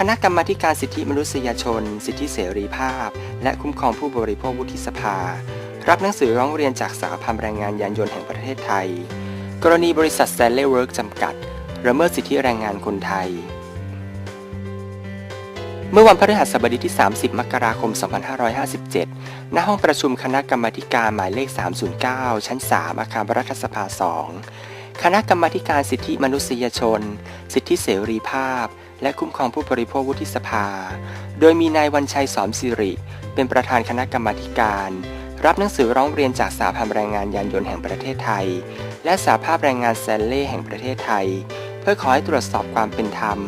คณะกรรมาการสิทธิมนุษยชน สิทธิเสรีภาพ และคุ้มครองผู้บริโภควุฒิสภา รับหนังสือร้องเรียนจากสาพันธ์แรงงานยานยนต์แห่งประเทศไทย กรณีบริษัท Stanley Work จำกัดละเมิดสิทธิแรงงานคนไทย เมื่อวันพฤหัสบดีที่ 30 มกราคม 2557 ณ ห้องประชุมคณะกรรมาการหมายเลข 309 ชั้น 3 อาคารรัฐสภา 2 คณะกรรมาการสิทธิมนุษยชน สิทธิเสรีภาพ และคุ้มครองผู้บริโภควุฒิสภา โดยมีนายวันชัยสอนสิริ เป็นประธานคณะกรรมาการ รับหนังสือร้องเรียนจากสาพันธ์แรงงานยานยนต์แห่งประเทศไทย และสาภาพแรงงานแซนเล่แห่งประเทศไทย เพื่อขอให้ตรวจสอบความเป็นธรรม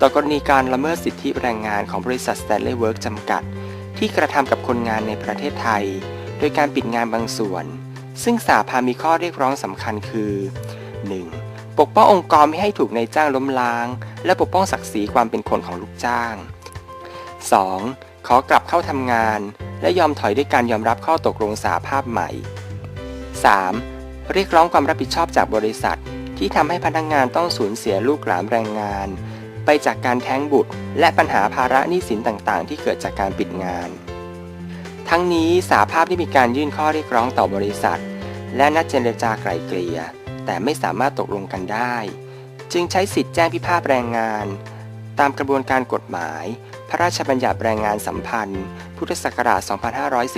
ต่อกรณีการละเมิดสิทธิแรงงานของบริษัท Stanley Work จำกัด ที่กระทำกับคนงานในประเทศไทย โดยการปิดงานบางส่วน ซึ่งสาภามีข้อเรียกร้องสำคัญคือ 1. ปกป้ององค์กรไม่ให้ถูกนายจ้างล้มล้าง และปกป้องศักดิ์ศรีความเป็นคนของลูกจ้าง 2. ขอกลับเข้าทำงาน และยอมถอยด้วยการยอมรับข้อตกลงสาภาพใหม่ 3. เรียกร้องความรับผิดชอบจากบริษัท ที่ทำให้พนักงงานต้องสูญเสียลูกหลานแรงงาน ไปจากการแท้งบุตร และปัญหาภาระหนี้สินต่างๆ ที่เกิดจากการปิดงาน ทั้งนี้สาภาพได้มีการยื่นข้อเรียกร้องต่อบริษัท และนัดเจรจาไกล่เกลี่ย แต่ไม่สามารถตกลงกันได้ จึงใช้สิทธิแจ้งพิพาทแรงงาน ตามกระบวนการกฎหมาย พระราชบัญญัติแรงงานสัมพันธ์ พุทธศักราช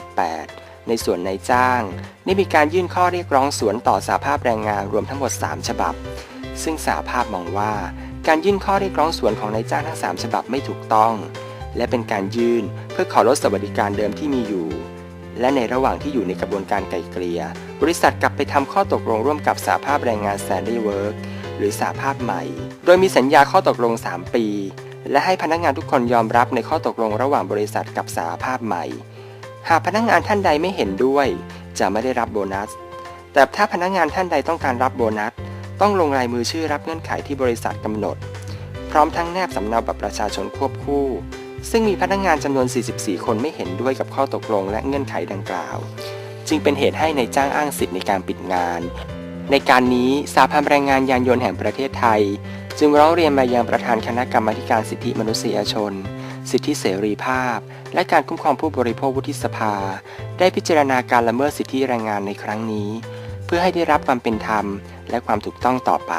2518 ในส่วนนายจ้าง ได้มีการยื่นข้อเรียกร้องสวนต่อสาภาพแรงงานรวมทั้งหมด 3 ฉบับ ซึ่งสาภาพมองว่าการยื่นข้อเรียกร้องสวนของนายจ้างทั้ง 3 ฉบับไม่ถูกต้อง และเป็นการยื่นเพื่อขอลดสวัสดิการเดิมที่มีอยู่ และในระหว่างที่อยู่ในกระบวนการไกล่เกลี่ย บริษัทกลับไปทำข้อตกลงร่วมกับสาภาพแรงงาน Sandy Work หรือสาภาพใหม่ โดยมีสัญญาข้อตกลง 3 ปี และให้พนักงานทุกคนยอมรับในข้อตกลงระหว่างบริษัทกับสาภาพใหม่ หากพนักงานท่านใดไม่เห็นด้วย จะไม่ได้รับโบนัส แต่ถ้าพนักงานท่านใดต้องการรับโบนัส ต้องลงลายมือชื่อรับเงื่อนไขที่บริษัทกำหนด พร้อมทั้งแนบสำเนาบัตรประชาชนควบคู่ ซึ่งมีพนักงานจำนวน 44 คนไม่เห็นด้วยกับข้อตกลงและเงื่อนไขดังกล่าว จึงเป็นเหตุให้ในจ้างอ้างสิทธิ์ในการปิดงาน ในการนี้สาพันธ์แรงงานยานยนต์แห่งประเทศไทย จึงร้องเรียนมายังประธานคณะกรรมาการสิทธิมนุษยชน สิทธิเสรีภาพ และการคุ้มครองผู้บริโภควุฒิสภา ได้พิจารณาการละเมิดสิทธิแรงงานในครั้งนี้ เพื่อให้ได้รับความเป็นธรรมและความถูกต้องต่อไป